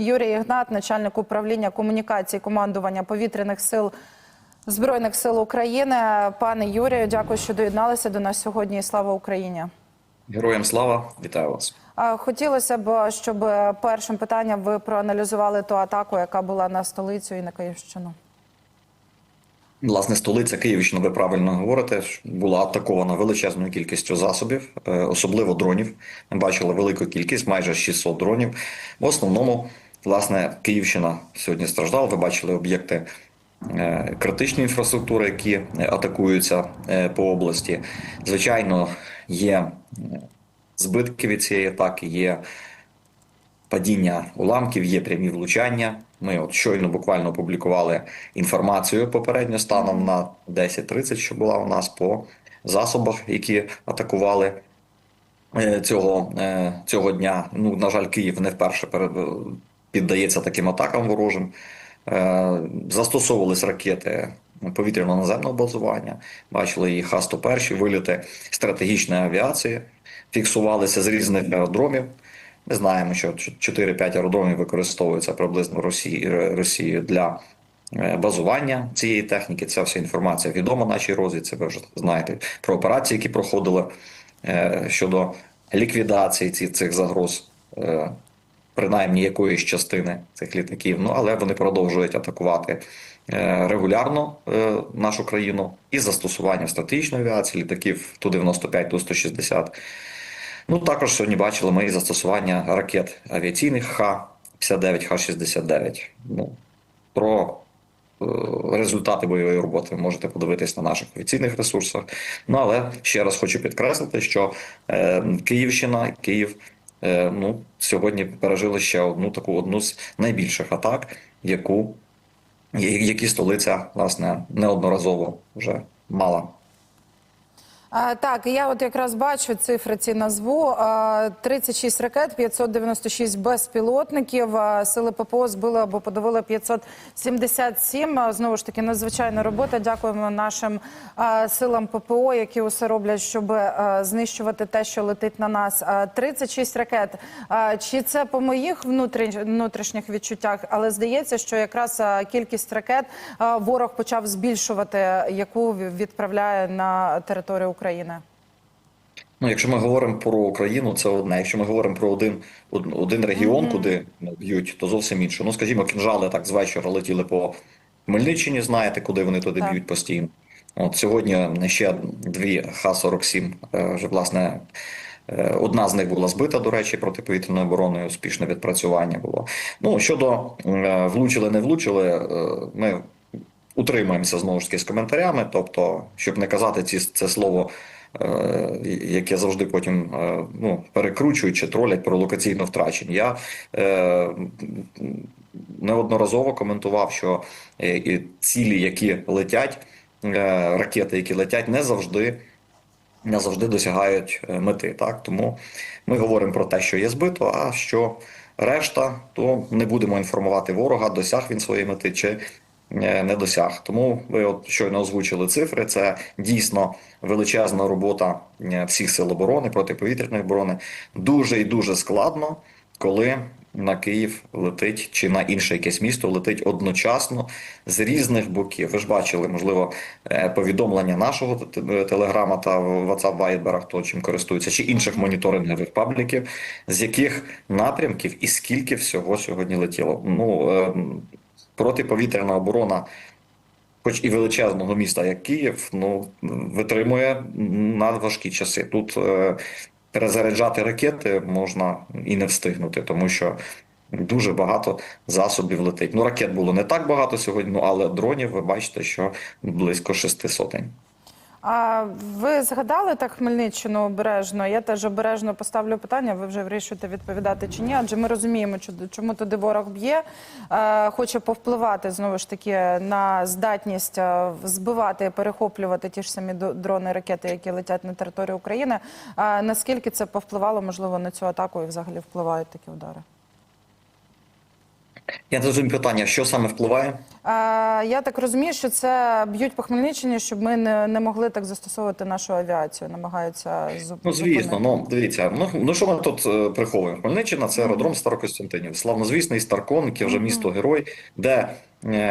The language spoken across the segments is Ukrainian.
Юрій Ігнат, начальник управління комунікації командування повітряних сил Збройних сил України. Пане Юрію, дякую, що доєдналися до нас сьогодні. І слава Україні. Героям слава, вітаю вас. Хотілося б, щоб першим питанням ви проаналізували ту атаку, яка була на столицю і на Київщину. Власне, столиця Київщина, ви правильно говорите, була атакована величезною кількістю засобів, е, особливо дронів. Ми бачили велику кількість, майже 600 дронів. В основному, власне, Київщина сьогодні страждала. Ви бачили об'єкти е, критичної інфраструктури, які е, атакуються е, по області. Звичайно, є збитки від цієї атаки, є падіння уламків, є прямі влучання. Ми от щойно буквально опублікували інформацію попередньо станом на 10.30, що була у нас по засобах, які атакували цього, цього дня. Ну, на жаль, Київ не вперше перед, піддається таким атакам ворожим. Е, Застосовувались ракети повітряно-наземного базування, бачили і Х-101 виліти стратегічної авіації, фіксувалися з різних аеродромів. Ми знаємо, що 4-5 аеродромів використовуються приблизно Росією для е, базування цієї техніки. Ця вся інформація відома нашій розвідці. Ви вже знаєте про операції, які проходили е, щодо ліквідації цих загроз, е, принаймні якоїсь частини цих літаків. Ну але вони продовжують атакувати е, регулярно е, нашу країну із застосуванням стратегічної авіації, літаків Ту-95, Ту-160. Ну, також сьогодні бачили ми і застосування ракет авіаційних Х-59, Х-69. Ну, про е, результати бойової роботи можете подивитись на наших офіційних ресурсах. Ну, але ще раз хочу підкреслити, що е, Київщина, Київ ну, сьогодні пережили ще одну таку одну з найбільших атак, яку, які столиця, власне, неодноразово вже мала. Так, я от якраз бачу цифри ці назву. А, 36 ракет, 596 безпілотників. Сили ППО збили або подавили 577. А, Знову ж таки, надзвичайна робота. Дякуємо нашим силам ППО, які усе роблять, щоб знищувати те, що летить на нас. А, 36 ракет. Чи це по моїх внутрі- внутрішніх відчуттях? Але здається, що якраз кількість ракет ворог почав збільшувати, яку відправляє на територію України. Ну, якщо ми говоримо про Україну, це одне. Якщо ми говоримо про один, один регіон, куди ну, б'ють, то зовсім інше. Ну, скажімо, кінжали так з вечора летіли по Хмельниччині, знаєте, куди вони туди Так. б'ють постійно. От сьогодні ще дві Х-47, е, вже власне. е, Одна з них була збита, до речі, протиповітряною обороною, успішне відпрацювання було. Ну щодо е, влучили, не влучили, ми утримуємося знову ж таки з коментарями, тобто, щоб не казати ці, це слово, е, яке завжди потім е, ну, перекручують чи тролять про локаційно втрачені. Я е, неодноразово коментував, що е, і цілі, які летять, е, ракети, які летять, не завжди. Не завжди досягають мети, так тому ми говоримо про те, що є збито. А що решта, то не будемо інформувати ворога, досяг він своєї мети чи не досяг. Тому ви от щойно озвучили цифри. Це дійсно величезна робота е, всіх сил оборони, протиповітряної оборони. Дуже і дуже складно, коли на Київ летить чи на інше якесь місто летить одночасно з різних боків. Ви ж бачили, можливо, е, повідомлення нашого телеграма та WhatsApp Viber, хто чим користується, чи інших моніторингових пабліків, з яких напрямків і скільки всього сьогодні летіло. Ну е, протиповітряна оборона. Хоч і величезного міста, як Київ, ну витримує надважкі часи. Тут е, перезаряджати ракети можна і не встигнути, тому що дуже багато засобів летить. Ну, ракет було не так багато сьогодні, ну але дронів ви бачите, що близько шести сотень. А ви згадали так Хмельниччину обережно? Я теж обережно поставлю питання. Ви вже вирішуєте відповідати чи ні? Адже ми розуміємо, чому туди ворог б'є, е, хоче повпливати знову ж таки на здатність е, збивати перехоплювати ті ж самі дрони, ракети, які летять на територію України. А наскільки це повпливало, можливо, на цю атаку і взагалі впливають такі удари? Я не зрозумів питання, що саме впливає? А, Я так розумію, що це б'ють по Хмельниччині, щоб ми не, не могли так застосовувати нашу авіацію. Намагаються зупинити. Ну, звісно, ну дивіться, ну, ну що ми тут е, приховуємо? Хмельниччина це аеродром Старокостянтинів, славнозвісний Старкон, яке вже місто герой, де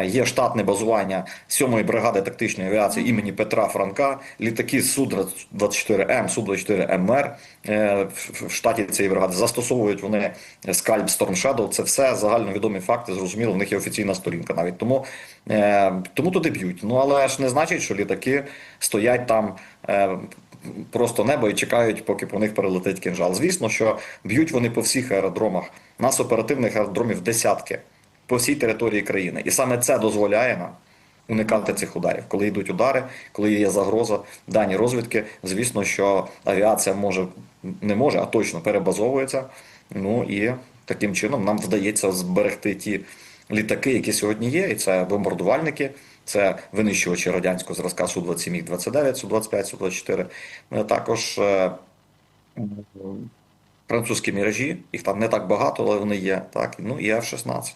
є штатне базування 7-ї бригади тактичної авіації імені Петра Франка, літаки Су-24М, Су-24МР е, в в штаті цієї бригади застосовують вони скальп Storm Shadow. Це все загальновідомі факти. Зрозуміло, в них є офіційна сторінка навіть тому, е, тому туди б'ють. Ну але ж не значить, що літаки стоять там. Е, просто небо і чекають, поки по них перелетить кінжал. Звісно, що б'ють вони по всіх аеродромах. Нас оперативних аеродромів десятки по всій території країни. І саме це дозволяє нам уникати цих ударів. Коли йдуть удари, коли є загроза дані розвідки, звісно, що авіація може не може, а точно перебазовується. Ну і таким чином нам вдається зберегти ті літаки, які сьогодні є, і це бомбардувальники. Це винищувачі радянського зразка Су-27, міг 29 Су-25, Су-24. Ну, Також е, французькі міражі, їх там не так багато, але вони є. Так, ну і F-16.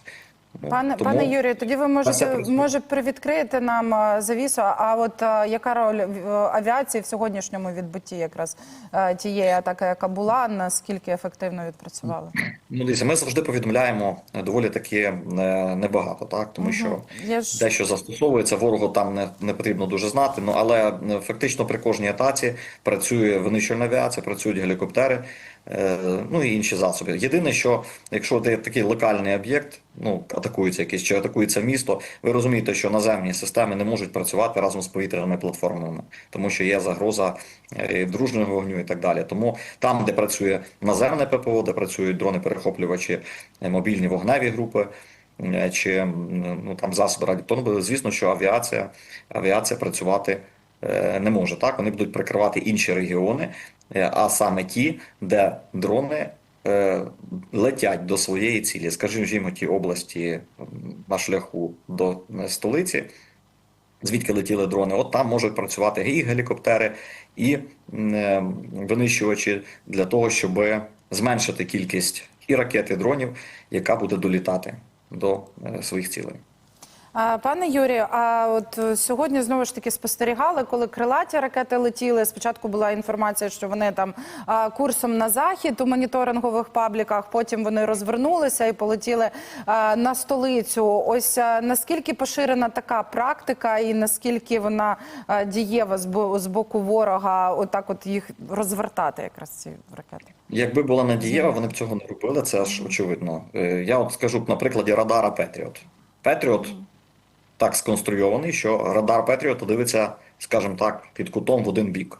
Ну, Пане, тому пане Юрію, тоді ви можете може привідкрити нам е, завісу. А от е, яка роль е, авіації в сьогоднішньому відбитті якраз тієї атаки, яка була, наскільки ефективно відпрацювали? Ну, дивіться, ми завжди повідомляємо доволі таки небагато, так тому що Я ж дещо застосовується, ворогу там не, не потрібно дуже знати. Ну але фактично при кожній атаці працює винищувальна авіація, працюють гелікоптери, ну і інші засоби. Єдине, що якщо ти такий локальний об'єкт, ну атакується якийсь чи атакується місто, ви розумієте, що наземні системи не можуть працювати разом з повітряними платформами, тому що є загроза е, дружнього вогню і так далі. Тому там, де працює наземне ППО, де працюють дрони-перехоплювачі, е, мобільні вогневі групи. е, Чи ну там засоби радіотону, звісно, що авіація, авіація працювати е, не може. Так вони будуть прикривати інші регіони, е, а саме ті, де дрони е, летять до своєї цілі, скажімо, ті області на шляху до е, столиці, звідки летіли дрони, от там можуть працювати і гелікоптери, і е, винищувачі для того, щоб зменшити кількість і ракет, і дронів, яка буде долітати до е, своїх цілей. Пане Юрію, а от е, сьогодні знову ж таки спостерігали, коли крилаті ракети летіли. Спочатку була інформація, що вони там курсом на захід у моніторингових пабліках. Потім вони розвернулися і полетіли на столицю. Ось наскільки поширена така практика, і наскільки вона дієва з бо- з боку ворога, отак, от їх розвертати, якраз ці ракети. Якби була надієва, вони б цього не робили, це ж очевидно. Е, Я от скажу на прикладі радара Петріот. Петріот так сконструйований, що радар Петріота дивиться, скажімо так, під кутом в один бік.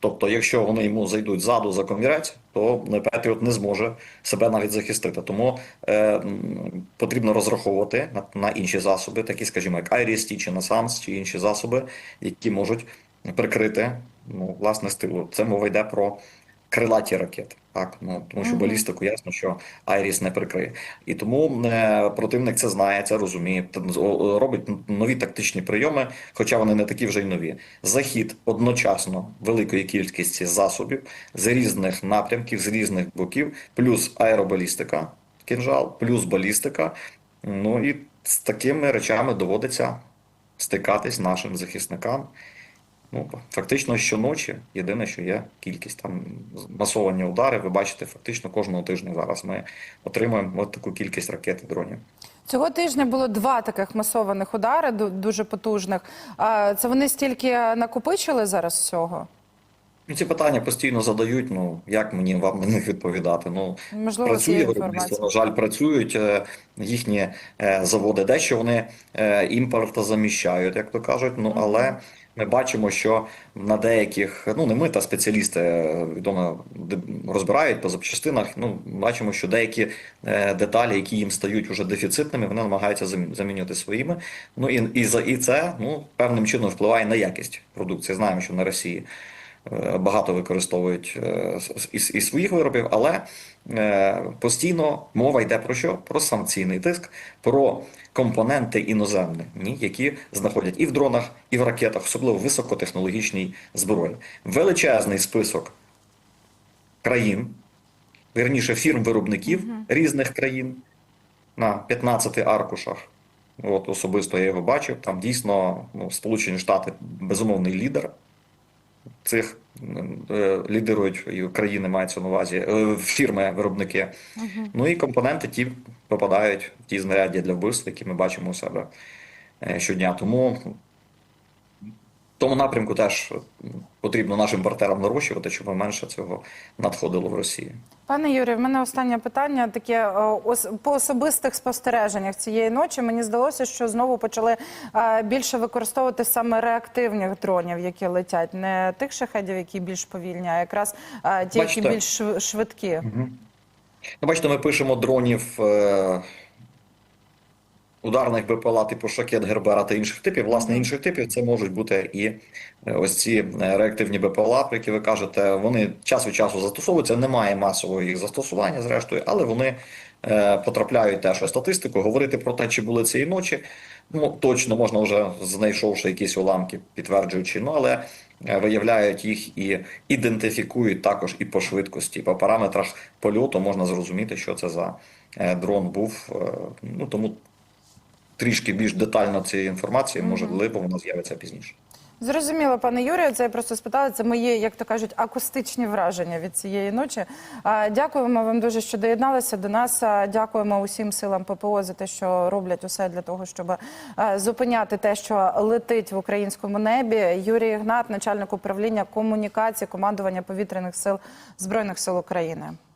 Тобто, якщо вони йому зайдуть ззаду за комірець, то Петріот не зможе себе навіть захистити. Тому е, потрібно розраховувати на, на інші засоби, такі, скажімо, як IRIS-T чи NASAMS, чи інші засоби, які можуть прикрити ну, власне стилу. Це мова йде про крилаті ракети. Так, ну тому що балістику ясно, що Айріс не прикриє, і тому е, противник це знає, це розуміє. робить нові тактичні прийоми, хоча вони не такі вже й нові. Захід одночасно великої кількості засобів з різних напрямків, з різних боків, плюс аеробалістика, кінжал, плюс балістика. Ну і з такими речами доводиться стикатись нашим захисникам. Ну, фактично щоночі, єдине, що є кількість там масовані удари. Ви бачите, фактично кожного тижня зараз ми отримуємо от таку кількість ракет і дронів. Цього тижня було два таких масованих удари, ду- дуже потужних. А Це вони стільки накопичили зараз всього? Ну, ці питання постійно задають. Ну як мені вам на них відповідати? Ну Можливо, працює виробництво. На жаль, працюють е, їхні е, заводи. Дещо вони е, імпорт заміщають, як то кажуть. Ну але ми бачимо, що на деяких, ну не ми та спеціалісти е, відомо розбирають по запчастинах. Ну бачимо, що деякі е, деталі, які їм стають уже дефіцитними, вони намагаються замі- замінювати своїми. Ну і, і і це ну певним чином впливає на якість продукції. Знаємо, що на Росії. Е, багато використовують е, із, із своїх виробів, але е, постійно мова йде про що? Про санкційний тиск, про компоненти іноземні, ні, які знаходять і в дронах, і в ракетах, особливо в високотехнологічній зброї. Величезний список країн, вірніше фірм-виробників різних країн на 15 аркушах От особисто я його бачив. Там дійсно ну, Сполучені Штати безумовний лідер цих лідерують лідирують і країни мається на увазі е, фірми виробники. Ну і компоненти ті попадають в ті знаряддя для вбивств, які ми бачимо у себе е, щодня. Тому тому напрямку теж потрібно нашим партнерам нарощувати, щоб менше цього надходило в Росію. Пане Юрію, в мене останнє питання таке е, ос- по особистих спостереженнях цієї ночі. Мені здалося, що знову почали е, більше використовувати саме реактивних дронів, які летять, не тих шахедів, які більш повільні, а якраз е, ті, Бачите. які більш шв- швидкі. Ну, бачите, ми пишемо дронів е, ударних БПЛА типу шакет, Гербера та інших типів. Власне, інших типів це можуть бути і е, ось ці е, реактивні БПЛА, про які ви кажете. Вони час від часу застосовуються. Немає масового їх застосування, зрештою, але вони е, потрапляють теж у статистику. Говорити про те, чи були цієї ночі. Ну, точно можна вже знайшовши якісь уламки, підтверджуючи, ну але е, виявляють їх і ідентифікують також і по швидкості, по параметрах польоту можна зрозуміти, що це за дрон був. Ну тому трішки більш детально цієї інформації, можливо, вона з'явиться пізніше. Зрозуміло, пане Юрію. Це я просто спитала. Це мої, як то кажуть, акустичні враження від цієї ночі. Дякуємо вам дуже, що доєдналися до нас. Дякуємо усім силам ППО за те, що роблять усе для того, щоб зупиняти те, що летить в українському небі. Юрій Ігнат, начальник управління комунікації командування повітряних сил збройних сил України.